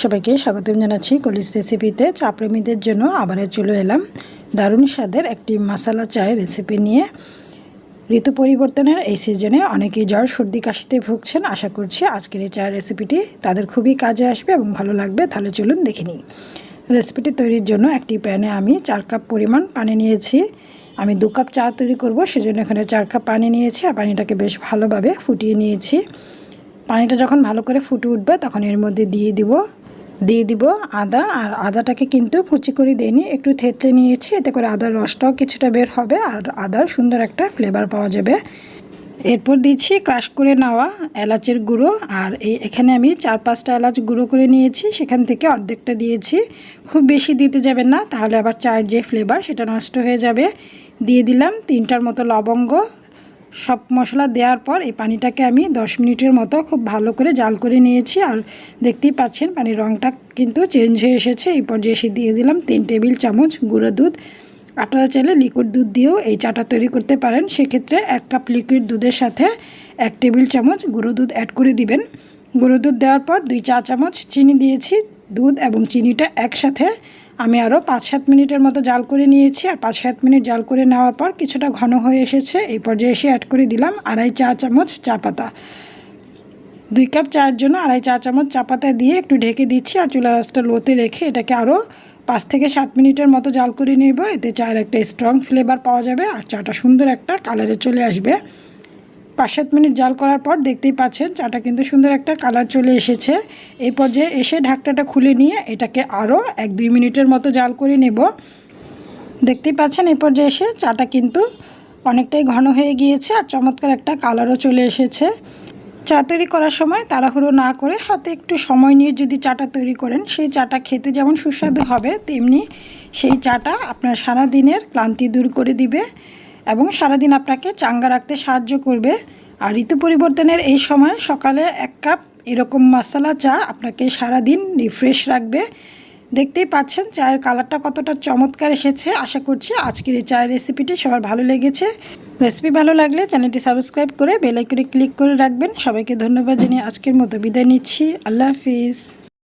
সবাইকে স্বাগতম জানাচ্ছি কলিজ রেসিপিতে। চা প্রেমীদের জন্য আবারও চলে এলাম দারুণ স্বাদের একটি মশালা চায়ের রেসিপি নিয়ে। ঋতু পরিবর্তনের এই সিজনে অনেকেই জ্বর, সর্দি, কাশিতে ভুগছেন। আশা করছি আজকের এই চায়ের রেসিপিটি তাদের খুবই কাজে আসবে এবং ভালো লাগবে। তাহলে চলুন দেখে নিই। রেসিপিটি তৈরির জন্য একটি প্যানে আমি চার কাপ পরিমাণ পানি নিয়েছি। আমি দু কাপ চা তৈরি করব, সেজন্য এখানে চার কাপ পানি নিয়েছি। আর পানিটাকে বেশ ভালোভাবে ফুটিয়ে নিয়েছি। পানিটা যখন ভালো করে ফুটে উঠবে, তখন এর মধ্যে দিয়ে দিব দিয়ে দিব আদা, আর আদাটাকে কিন্তু কুচি করে দিইনি একটু থেতলে নিয়েছি, এতে করে আদার রসটাও কিছুটা বের হবে, আর আদার সুন্দর একটা ফ্লেভার পাওয়া যাবে। এরপর দিচ্ছি ক্রাশ করে নেওয়া এলাচের গুঁড়ো, আর এই এখানে আমি চার পাঁচটা এলাচ গুঁড়ো করে নিয়েছি, সেখান থেকে অর্ধেকটা দিয়েছি। খুব বেশি দিতে যাবেন না, তাহলে আবার চায়ের যে ফ্লেভার সেটা নষ্ট হয়ে যাবে। দিয়ে দিলাম তিনটার মতো লবঙ্গ সব মশলা দেওয়ার পর এই পানিটাকে আমি 10 মিনিটের মতো খুব ভালো করে জাল করে নিয়েছি। আর দেখতেই পাচ্ছেন পানির রঙটা কিন্তু চেঞ্জ হয়ে এসেছে। এই পর্যায়ে এসে দিয়ে দিলাম তিন টেবিল চামচ গুঁড়ো দুধ। আপনারা চাইলে লিকুইড দুধ দিয়েও এই চাটা তৈরি করতে পারেন। সেক্ষেত্রে এক কাপ লিকুইড দুধের সাথে এক টেবিল চামচ গুঁড়ো দুধ অ্যাড করে দিবেন। গুঁড়ো দুধ দেওয়ার পর দুই চা চামচ চিনি দিয়েছি। দুধ এবং চিনিটা একসাথে আমি আরও পাঁচ সাত মিনিটের মতো জাল করে নিয়েছি আর পাঁচ সাত মিনিট জাল করে নেওয়ার পর কিছুটা ঘন হয়ে এসেছে। এই পর্যায়ে এসে অ্যাড করে দিলাম আড়াই চা চামচ চা পাতা। দুই কাপ চায়ের জন্য আড়াই চা চামচ চা পাতা দিয়ে একটু ঢেকে দিচ্ছি আর চুলা রাসটা লোতে রেখে এটাকে আরও পাঁচ থেকে সাত মিনিটের মতো জাল করে নেব। এতে চায়ের একটা স্ট্রং ফ্লেভার পাওয়া যাবে আর চাটা সুন্দর একটা কালারে চলে আসবে। পাঁচ সাত মিনিট জাল করার পর দেখতেই পাচ্ছেন চাটা কিন্তু সুন্দর একটা কালার চলে এসেছে। এই পর্যায়ে এসে ঢাকটাটা খুলে নিয়ে এটাকে আরও এক দুই মিনিটের মতো জাল করে নেব। দেখতেই পাচ্ছেন এই পর্যায়ে এসে চাটা কিন্তু অনেকটাই ঘন হয়ে গিয়েছে আর চমৎকার একটা কালারও চলে এসেছে। চা তৈরি করার সময় তাড়াহুড়ো না করে হাতে একটু সময় নিয়ে যদি চাটা তৈরি করেন, সেই চাটা খেতে যেমন সুস্বাদু হবে, তেমনি সেই চাটা আপনার সারা দিনের ক্লান্তি দূর করে দিবে। এবং সারাদিন আপনাকে চাঙ্গা রাখতে সাহায্য করবে। আর ঋতু পরিবর্তনের এই সময় সকালে এক কাপ এরকম মশলা চা আপনাকে সারাদিন রিফ্রেশ রাখবে। দেখতেই পাচ্ছেন চায়ের কালারটা কতটা চমৎকার এসেছে। আশা করছি আজকের এই চায়ের রেসিপিটি সবার ভালো লেগেছে। রেসিপি ভালো লাগলে চ্যানেলটি সাবস্ক্রাইব করে বেল আইকনে ক্লিক করে রাখবেন। সবাইকে ধন্যবাদ জানিয়ে আজকের মতো বিদায় নিচ্ছি। আল্লাহ হাফিজ।